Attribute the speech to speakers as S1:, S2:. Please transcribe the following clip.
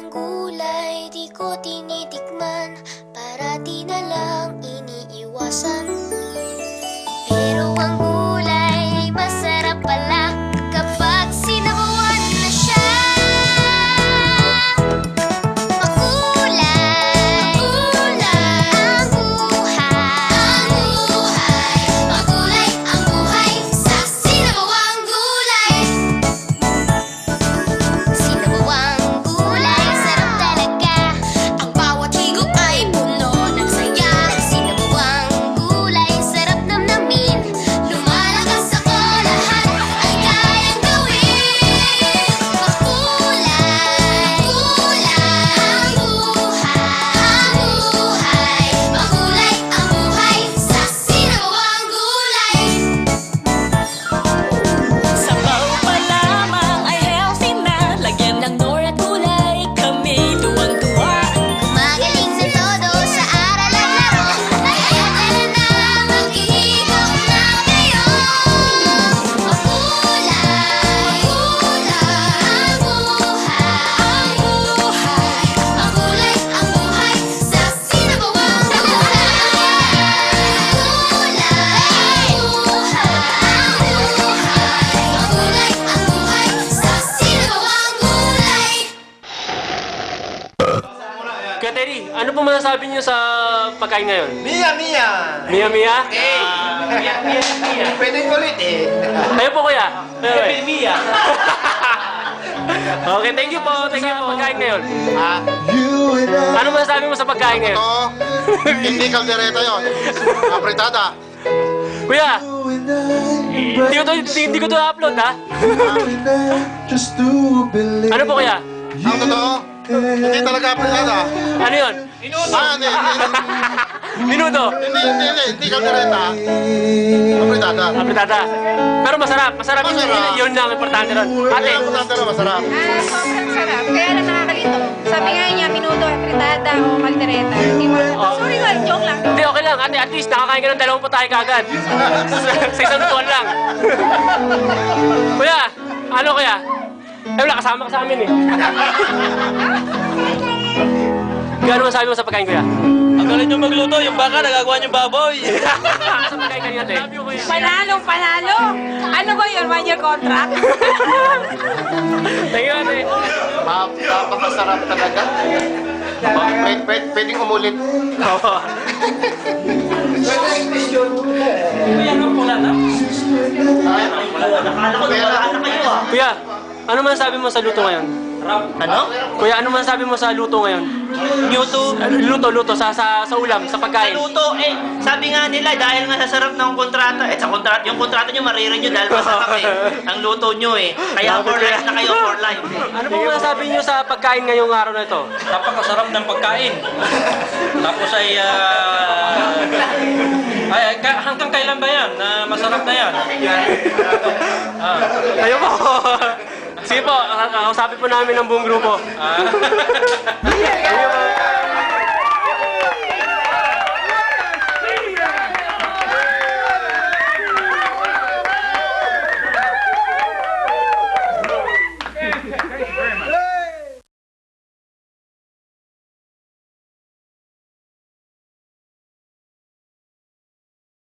S1: ng gulay di ko tinitikman. Para di na lang masasabi niyo sa pagkain ngayon?
S2: Mia, Mia!
S1: Mia Mia?
S3: Mia, Mia, Mia.
S2: Pwede ulit eh.
S1: Kayo po kuya?
S3: Mia, Mia.
S1: okay, thank you po. Thank you po. Pagkain ngayon.
S4: Ah,
S1: Ano masasabi mo sa pagkain ngayon?
S4: ito, hindi kaldereta yun. Apritada.
S1: Kuya, hindi ko to, hindi ko to upload ha? Ano po kuya?
S4: Ang totoo, hindi talaga apritada.
S1: Ano yun?
S4: Ah, hindi, hindi,
S1: Minuto.
S4: hindi, hindi, hindi, hindi kaldereta. Apritada.
S1: Apritada. Pero masarap. Masarap.
S4: Masarap.
S1: yun, yun lang ang importante ron. Ate,
S4: Ang importante na masarap.
S5: Ah, sobrang sarap. Kaya lang nakakalito. Sabi nga niya, minuto, fritada o kaldereta. Hindi mo,
S1: Oh.
S5: sorry nga, joke lang.
S1: hindi okay lang. Ate, at least nakakain ka ng dalawang putahe kagad. sa isang tuwan lang. kuya, ano kuya? Eh wala, kasama ka sa amin eh. Gano'n masabi mo sa pagkain kuya?
S3: Ang galing nyo magluto, yung baka nagagawa nyo baboy.
S1: sa pagkain kanina you kuya.
S5: Panalo, panalo. Ano ba yun? One year contract?
S1: Thank you ate.
S4: Ma- Napakasarap talaga. Pwede, pwede, pwedeng umulit.
S1: Oo.
S3: Kuya, ano pula na? Nakala ko, nakaraan na kayo ah.
S1: Kuya, ano masasabi mo sa luto ngayon?
S3: Ano?
S1: Kuya, ano masasabi mo sa luto ngayon? Ano, Luto, luto, sa, sa, sa ulam, sa
S3: Sa
S1: pagkain.
S3: luto, eh, sabi nga nila, dahil nga sa sarap ng kontrata, eh, sa kontrata, yung kontrata nyo, maririnig nyo dahil masarap eh. Ang luto nyo eh. Kaya for life na kayo, for life.
S1: Ano po masasabi niyo sa pagkain ngayong araw na ito?
S6: Napakasarap ng pagkain. Tapos ay, ah, ay, ka- hanggang kailan ba yan? Na masarap na yan. Ah,
S1: Kayo po. Sige po, kausapin po namin ang buong grupo.
S6: ah.